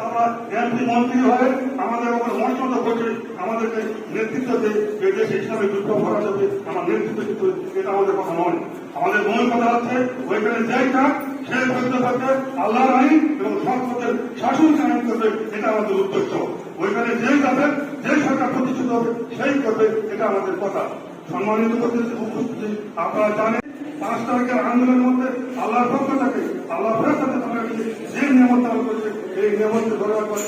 আমরা এমপি মন্ত্রী হয়ে আমাদের ওপর মঞ্চত বসে আমাদেরকে নেতৃত্ব দিয়ে এই দেশে ইসলামে যুদ্ধ করা যাবে আমার নেতৃত্ব হবে, এটা আমাদের কথা নয়। আমাদের মূল কথা হচ্ছে ওইখানে যেই কাজ সে করতে পারবে আল্লাহর আইন এবং সংসদের শাসন কায়েম করবে এটা আমাদের উদ্দেশ্য। ওইখানে যেই যাবে যে সরকার প্রতিষ্ঠিত হবে সেই করবে এটা আমাদের কথা। সম্মানিত উপস্থিতি আপনারা জানেন পাঁচ তারিখের আন্দোলনের মধ্যে আল্লাহর পক্ষ থেকে আল্লাহ ফেরাতে তাদেরকে যে নিয়মত করেছে এই নিয়মকে ধরে রাখবার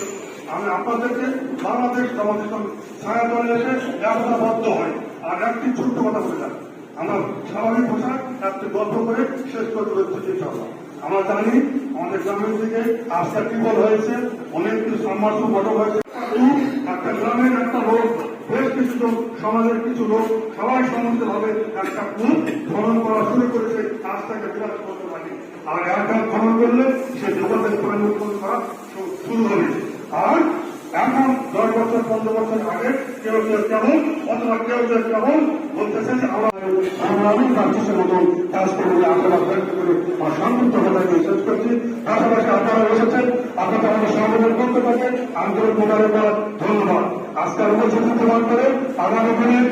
আমি আপনাদেরকে বাংলাদেশ ইসলাম ছায়া দলে এসে একতাবদ্ধ হয় আর একটি ছোট্ট কথা বলে আমরা স্বাভাবিক ভাষা একটি গল্প করে শেষ করতে পেরেছি ইনশাআল্লাহ। আমরা জানি আমাদের গ্রামের দিকে আস্থা টিউবওয়েল হয়েছে, অনেক কিছু সাম্রাজ্য গঠন হয়েছে। একটা গ্রামের একটা লোক বেশ কিছু লোক, সমাজের কিছু লোক সবাই সমস্ত ভাবে, একটা কূপ খনন করা শুরু করেছে আজ তাকে বিরাট করতে পারি আর একটা খনন করলে সে যোগাযোগ পরিবর্তন করা শুরু হবে আর এখন দশ বছর, পনেরো বছর আগে কেউ কেউ কেমন অথবা কেউ কেউ কেমন বলতেছে যে আমরা আমি প্রার্থীর মতন কাজ করব আশাবাদ ব্যক্ত করে আমার সংযুক্ত কথাকে শেষ করছি। পাশাপাশি আপনারা এসেছেন, আপনাদের আমাদের সমাবেশের করতে পারবেন। আন্তরিক মোবারকবাদ, ধন্যবাদ। আজকের উপস্থিতি প্রমাণ করে আগামী দিনের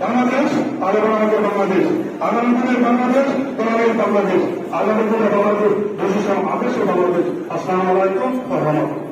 বাংলাদেশ আগামী আমাদের বাংলাদেশ। আগামী দিনের বাংলাদেশ তোমাদের বাংলাদেশ। আগামী দিনের বাংলাদেশ দেশের আদেশ বাংলাদেশ। আসসালামু আলাইকুম রহমতুল্লাহ